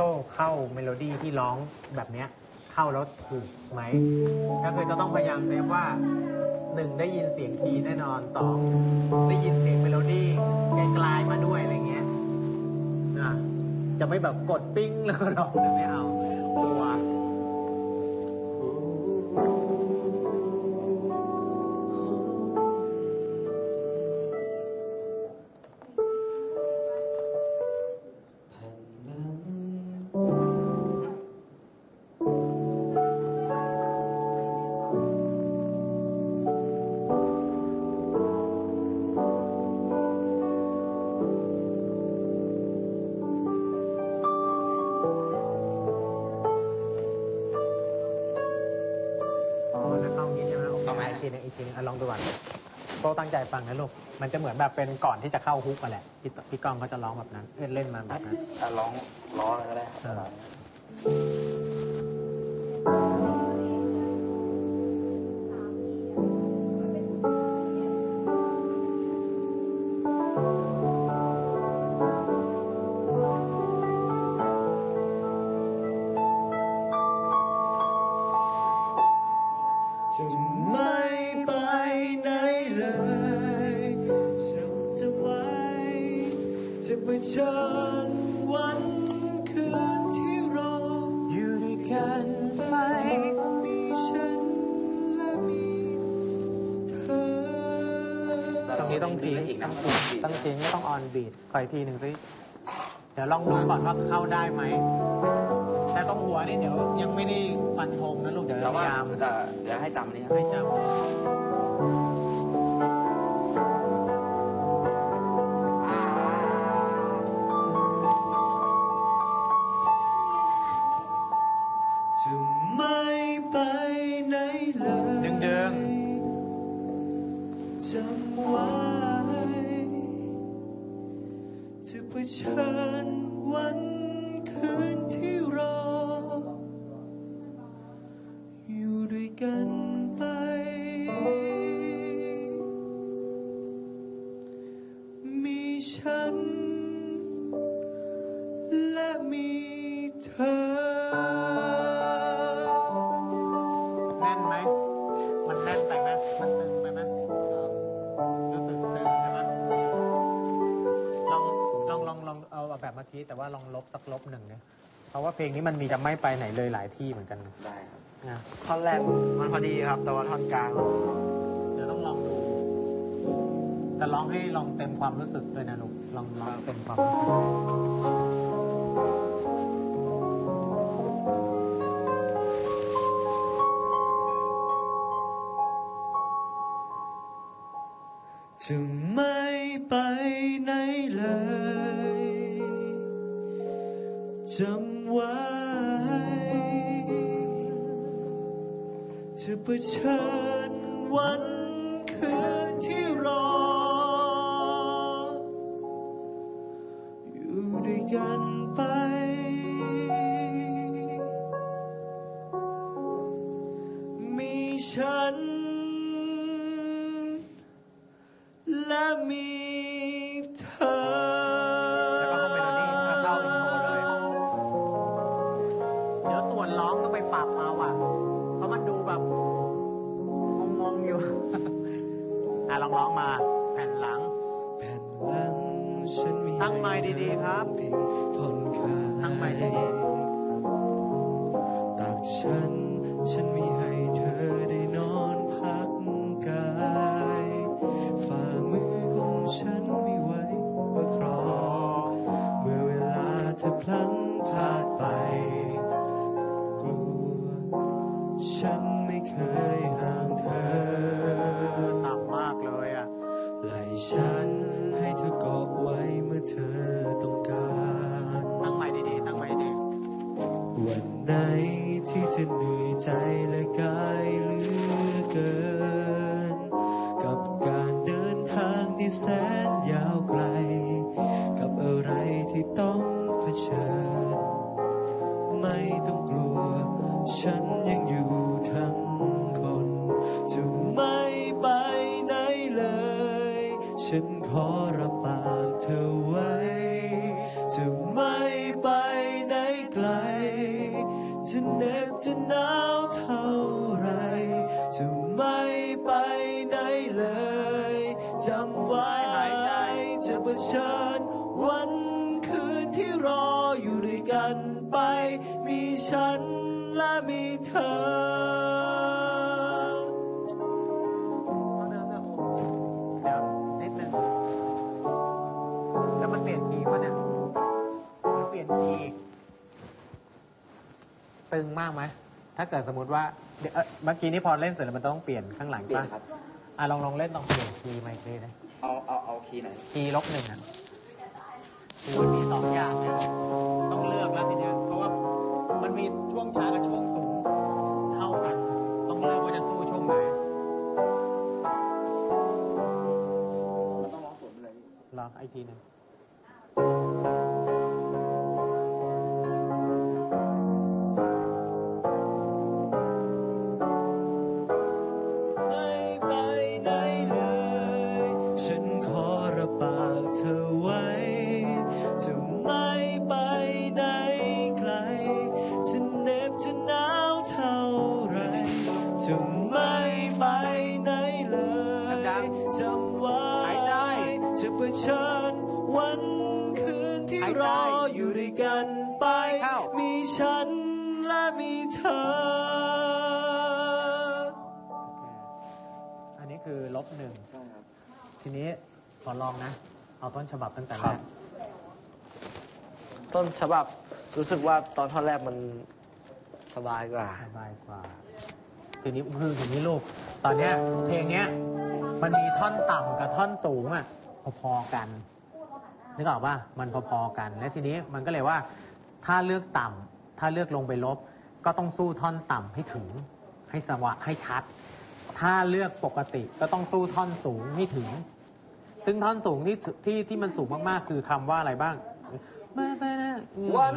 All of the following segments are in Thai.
ซ่เข้าเมโลดี้ที่ร้องแบบเนี้ยเข้าแล้วถูกไหมก็คือจะต้องพยายามเซฟว่าหนึ่งได้ยินเสียงคีย์แน่นอนสองได้ยินเสียงเมโลดี้ไกลๆมาด้วยอะไรเงี้ยนะจะไม่แบบกดปิ้งแล้วร้องเลยไม่เอากลัว โตตั้งใจฟังนะลูก มันจะเหมือนแบบเป็นก่อนที่จะเข้าฮุกมาแหละ พี่พี่ก้องเขาจะร้องแบบนั้น เล่นเล่นมาแบบนั้น อะร้องร้องอะไรก็ได้เออ เผชิญวันคืนที่รออยู่ด้วยกันไป มีฉันและมีเธอ ตรงนี้ต้องทิ้งอีกนะต้องทิ้งไม่ต้องออนบีทคอยทีหนึ่งสิ เดี๋ยวลองดูก่อนว่าเข้าได้ไหม แต่ตรงหัวนี่เดี๋ยวยังไม่ได้ฟันธงนะลูก เดี๋ยวแต่พว่ายายามจะเดี๋ยวให้จำอันนี้ครับให้จำ เอาแบบเมื่อกี้แต่ว่าลองลบสักลบหนึ่งเนี่ยเพราะว่าเพลงนี้มันมีจะไม่ไปไหนเลยหลายที่เหมือนกันได้ครับนะท่อนแรกมันพอดีครับ แต่ว่าท่อนกลาง เดี๋ยวต้องลองดูแต่ร้องให้ลองเต็มความรู้สึกด้วยนะลูกลองลองเต็มความรู้สึกจะไม่ไปไหนเลย จำไว้จะเผชิญวันคืนที่รอ อยู่ด้วยกันไปมีฉัน และมี ลองร้องมา แผ่นหลังแผ่นหลังฉันมีตั้งไมค์ดีๆครับเพียงผ่อนคลายตั้งไมค์ดีตั วันไหนที่เธอเหนื่อยใจและกายเหลือเกิน กับการเดินทางที่แสนยาวไกล กับอะไรที่ต้องเผชิญ ไม่ต้องกลัว ฉันยังอยู่ทั้งคน จะไม่ไปไหนเลย ฉันขอรับปากเธอไว้ จะไม่ไปไหนไกล จะเหน็บจะหนาวเท่าไรจะไม่ไปไหนเลยจำไว้จะเผชิญวันคืนที่รออยู่ด้วยกันไป มีฉันและมีเธอ ตึงมากไหม ถ้าเกิดสมมติว่าเดี๋ยวเอ่อเมื่อกี้นี้พอเล่นเสร็จแล้วมันต้องเปลี่ยนข้างหลังเปลี่ยป่ะนครับ อะลองลองเล่นลองเปลี่ยนคีย์มาอีกทีนะเอาเอาเอาคีย์ไหน คีย์ลบหนึ่งอะคือมันมีสองอย่างเนี่ยต้องเลือกแล้วทีเนี้ยเพราะว่ามันมีช่วงช้ากับช่วงสูงเท่ากัน ต้องเลือกว่าจะสู้ช่วงไหนมันต้องร้องสวนไปเลย ลองอีกทีหนึ่ง ชิญวันคืนที่รออยู่ด้วยกันไป มีฉันและมีเธอ อันนี้คือลบหนึ่งใช่ครับทีนี้ขอลองนะ เอาต้นฉบับตั้งแต่คแรรับกต้นฉบับรู้สึกว่าตอนท่อนแรกมันสบายกว่า สบายกว่า ทีนี้คือทีนี้ลูก ตอนเนี้ยเพลงเนี้ยมันมีท่อนต่ำกับท่อนสูงอะ พอๆกันนึกออกป่ะมันพอๆกัน และทีนี้มันก็เลยว่า ถ้าเลือกต่ำถ้าเลือกลงไปลบ ก็ต้องสู้ท่อนต่ำให้ถึง ให้สว่างให้ชัด ถ้าเลือกปกติก็ต้องสู้ท่อนสูงให้ถึง ซึ่งท่อนสูงที่ที่ที่มันสูงมากๆ คือคำว่าอะไรบ้างไม่ไปนะวัน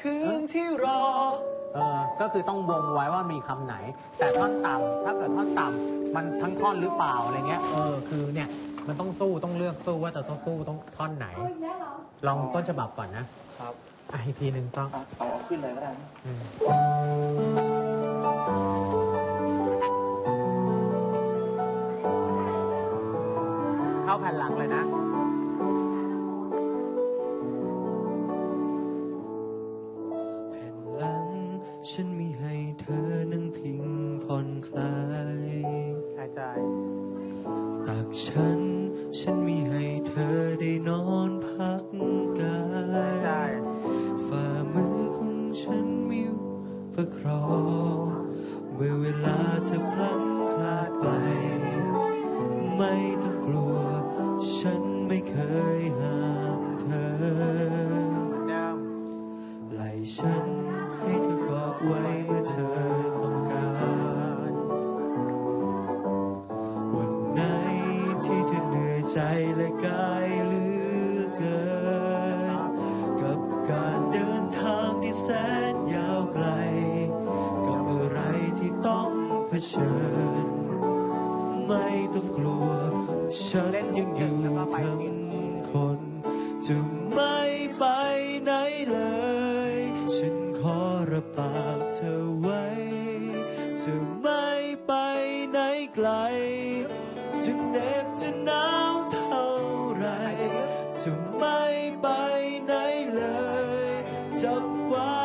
คืนที่รอเออก็คือต้องวงไว้ว่ามีคำไหน แต่ท่อนต่ำถ้าเกิดท่อนต่ำมันทั้งท่อนหรือเปล่าอะไรเงี้ย เออ คือเนี่ย มันต้องสู้ต้องเลือกสู้ว่าจะต้องสู้ต้องท่อนไหน ลองต้นฉบับก่อนนะครับอะอีกทีหนึ่งต้องเอาเอาเอาขึ้นเลยก็ได้นะอืมเข้าแผ่นหลังเลยนะ แผ่นหลัง ฉันมีให้เธอนั่งพิงผ่อนคลาย หายใจ ตักฉัน ฉันมีให้เธอได้นอน ไม่ต้องกลัว ฉันยังอยู่ทั้งคน จะไม่ไปไหนเลย ฉันขอรับปากเธอไว้ จะไม่ไปไหนไกล จะเหน็บจะหนาวเท่าไร จะไม่ไปไหนเลยจำไว้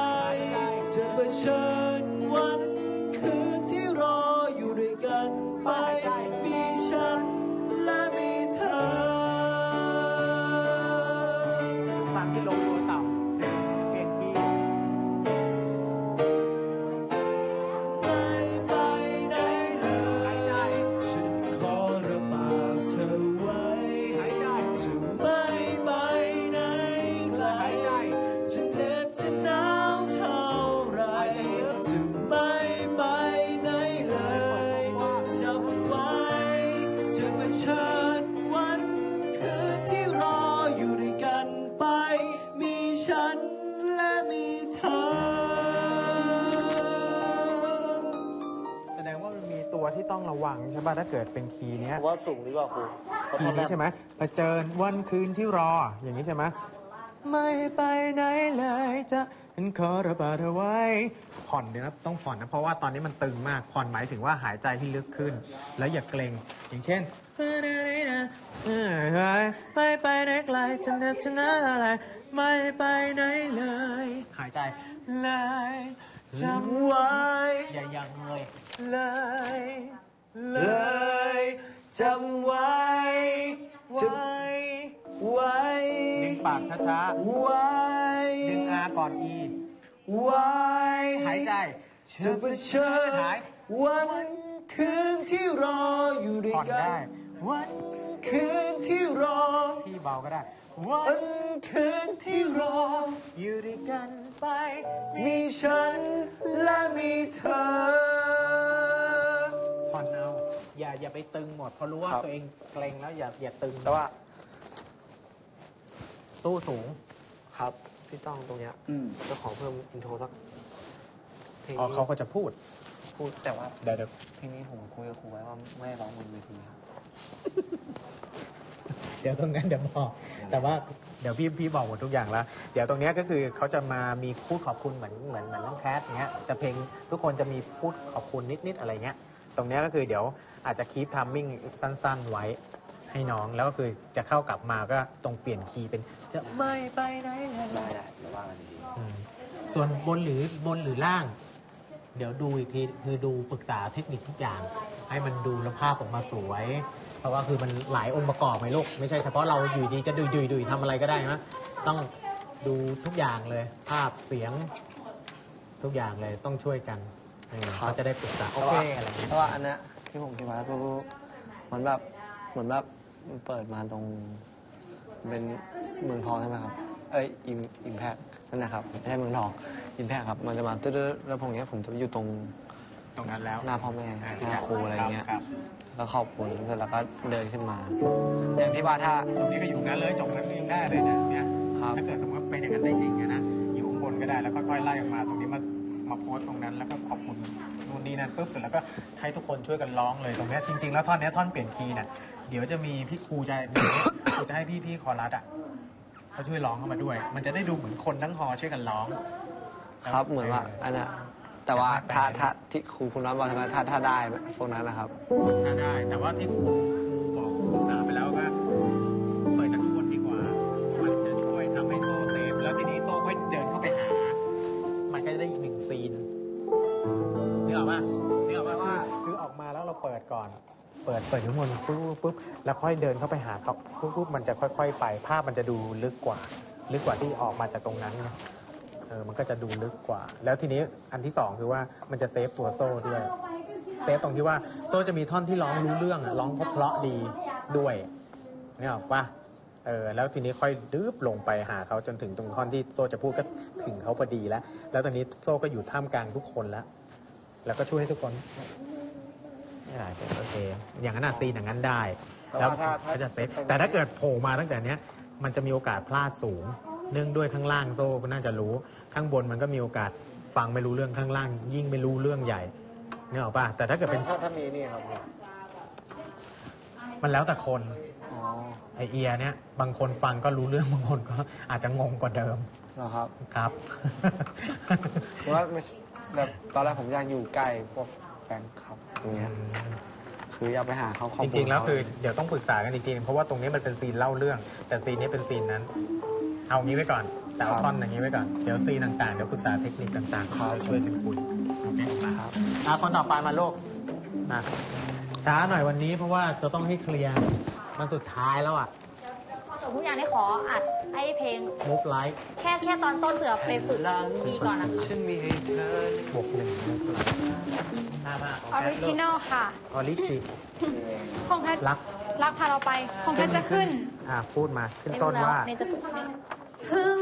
จะเผชิญ ตัวที่ต้องระวังใช่ป่ะถ้าเกิดเป็นคีย์เนี้ย ผมว่าสูงดีกว่าครูเพราะคีท่อย์นแรนี้ก ใช่ไหมเผชิญวันคืนที่รอ อย่างนี้ใช่ไหมไม่ไปไหนเลยจะฉันขอระบาดเอาไว้ ผ่อนเดี๋ยวนะต้องผ่อนนะ เพราะว่าตอนนี้มันตึงมาก ผ่อนหมายถึงว่าหายใจที่ลึกขึ้น แล้วอย่าเกรงอย่างเช่นไม่ไปไหนไกลฉันจะชนะอะไร ไม่ไปไหนเลย หายใจเลยจำไว้ อย่ายังเลย เลย เลย จำไว้ ไว้ ไว้ ดึงปากช้าไว้ ๆ ดึงอาก่อนอี ไว้หายใจ จะเผชิญหาย วันคืนที่รออยู่ด้วยผ่อนกัได้ น วันคืนที่รอ ที่เบาก็ได้ วัวันนคืนที่รอ อยู่ด้วยกันไป มีฉันและมีเธอผ่อนเอาอย่าอย่าไปตึงหมดเพราะรู้ว่าครับ ตัวเองเกรงแล้วอย่าอย่าตึงแต่ว่าตู้สูง ครับ พี่ต้องตรงเนี้ยอืมเจ้าของเพิ่มอินโทรสักเพลงอ๋อนี้เขาก็จะพูดพูดแต่ว่าเดี๋ยวเดี๋ยวเพลงนี้ผมคุยกับครูไว้ว่าไม่ร้องบนเวทีครับเดี๋ยวตรงนั้นเดี๋ยวบอก แต่ว่าเดี๋ยวพี่พี่บอกหมดทุกอย่างแล้ว เดี๋ยวตรงเนี้ยก็คือเขาจะมามีพูดขอบคุณเหมือนเหมือนเหมือนน้องแคทเงี้ยแต่เพลงทุกคนจะมีพูดขอบคุณนิดๆอะไรเงี้ย ตรงเนี้ยก็คือเดี๋ยว อาจจะคีปทัมมิ่งสั้น ๆ ไว้ให้น้อง แล้วก็คือจะเข้ากลับมาก็ตรงเปลี่ยนคีย์เป็นจะไม่ไปไหนเลยได้ได้เดี๋ยวว่ากันดีอืมส่วนบนหรือบนหรือล่าง เดี๋ยวดูอีกทีคือดูปรึกษาเทคนิคทุกอย่าง ให้มันดูแล้วภาพออกมาสวย เพราะว่าคือมันหลายองค์ประกอบไหมลูกไม่ใช่เฉพาะเราอยู่ดีจะดุยดุยดุยทำอะไรก็ได้นะต้องดูทุกอย่างเลย ภาพเสียงทุกอย่างเลยต้องช่วยกันเออครับเขาจะได้ปรึกษาโอเคอะไรอย่างเงี้ย เพราะว่าอันเนี้ย ที่ผมคิดมาก็เหมือนแบบเหมือนแบบมันเปิดมาตรงเป็นเมืองทองใช่ไหมครับ เอ้ยอิมอิมแพคนั่นนะครับไม่ใช่เมืองทองอิมแพคครับ มันจะมาตึ๊ดๆแล้วผมเนี้ยผมจะอยู่ตรงตรงนั้นแล้วหน้าพ่อแม่หน้าครูอะไรเงี้ยครับแล้วขอบคุณเสร็จแล้วก็เดินขึ้นมา อย่างที่ว่าถ้าตรงนี้ก็อยู่นั้นเลยจบนั้นก็ยังได้เลยนะเนี่ยครับถ้าเกิดสมมติเป็นอย่างนั้นได้จริงอะนะอยู่ข้างบนก็ได้แล้วค่อยๆไล่ออกมาตรงนี้มา มาโพสต์ตรงนั้นแล้วก็ขอบคุณนู่นนี่นั่นปุ๊บเสร็จแล้วก็ให้ทุกคนช่วยกันร้องเลยตรงเนี้ยจริง ๆ แล้วท่อนเนี้ยท่อนเปลี่ยนคีย์น่ะเดี๋ยวจะมีพี่ครูจะครูจะให้พี่พี่ๆคอรัสอะเขาช่วยร้องเข้ามาด้วย มันจะได้ดูเหมือนคนทั้งฮอช่วยกันร้องครับเหมือนว่าอันน่ะแต่ว่าถ้าถ้าที่ครูคุณรับบอกใช่ไหมถ้าถ้าได้พวกนั้นนะครับถ้าได้แต่ว่าที่ครูครูบอกปรึกษาไปิดเปิดข้างบนปุ๊บปุ๊บแล้วค่อยเดินเข้าไปหาเขาปุ๊บปุ๊บมันจะค่อย ๆ ไปภาพมันจะดูลึกกว่า ลึกกว่าที่ออกมาจากตรงนั้นเออมันก็จะดูลึกกว่า แล้วทีนี้อันที่สองคือว่ามันจะเซฟตัวโซ่ด้วยเซฟตรงที่ว่าโซ่จะมีท่อนที่ร้องรู้เรื่องอะร้องเพราะๆดีด้วยเนี่ยหรอกปะเออแล้วทีนี้ค่อยดื้บลงไปหาเขาจนถึงตรงท่อนที่โซ่จะพูดก็ถึงเขาพอดีแล้ว แล้วตอนนี้โซ่ก็อยู่ท่ามกลางทุกคนแล้ว แล้วก็ช่วยให้ทุกคน ไม่โอเค อย่างนั้นอะซีนอย่างนั้นได้แต่แล้วว่าถ้าถ้าก็จะเซฟแต่ถ้าเกิดโผล่มาตั้งแต่เนี้ยมันจะมีโอกาสพลาดสูง เนื่องด้วยข้างล่างโซ่ก็น่าจะรู้ ข้างบนมันก็มีโอกาสฟังไม่รู้เรื่องข้างล่าง ยิ่งไม่รู้เรื่องใหญ่เนี่ยหรอกป่ะแต่ถ้าเกิดเป็นถ้าถ้ามีนี่ครับมันแล้วแต่คนอ๋อไอเอียเนี่ยบางคนฟังก็รู้เรื่องบางคนก็อาจจะงงกว่าเดิมเหรอครับครับ เพราะว่าไม่แบบตอนแรกผมอยากอยู่ใกล้พวกแฟนคลับ อย่างเงี้ยคืออยากไปหาเขาขอบจคุณริงๆ แล้วเขาคือเดี๋ยวต้องปรึกษากันอีกทีนึงเพราะว่าตรงนี้มันเป็นซีนเล่าเรื่อง แต่ซีนนี้เป็นซีนนั้น เอางี้ไว้ก่อนแต่เอาท่อนอย่างนี้ไว้ก่อนเดี๋ยวซีนต่างๆเดี๋ยวปรึกษาเทคนิคต่างๆเราช่วยกันคุยโอเคมาครับอะคนต่อไปมาโลกมาช้าหน่อยวันนี้เพราะว่าจะต้องให้เคลียร์มันสุดท้ายแล้วอะส่วนทุกอย่างได้ขออัด ให้เพลงมุกไลฟ์แค่แค่ตอนต้นเผื่อไปฝึกคีย์ก่อนนะคะฉันมีให้เธอบวกหนึ่งมุกไลฟ์ห้าห้าออริจินอลค่ะ ออริจิพงเพชรรัก รักพาเราไปพงเพชรจะขึ้น อ่าพูดมา ขึ้นต้นว่าในจะฝึกพึ่ง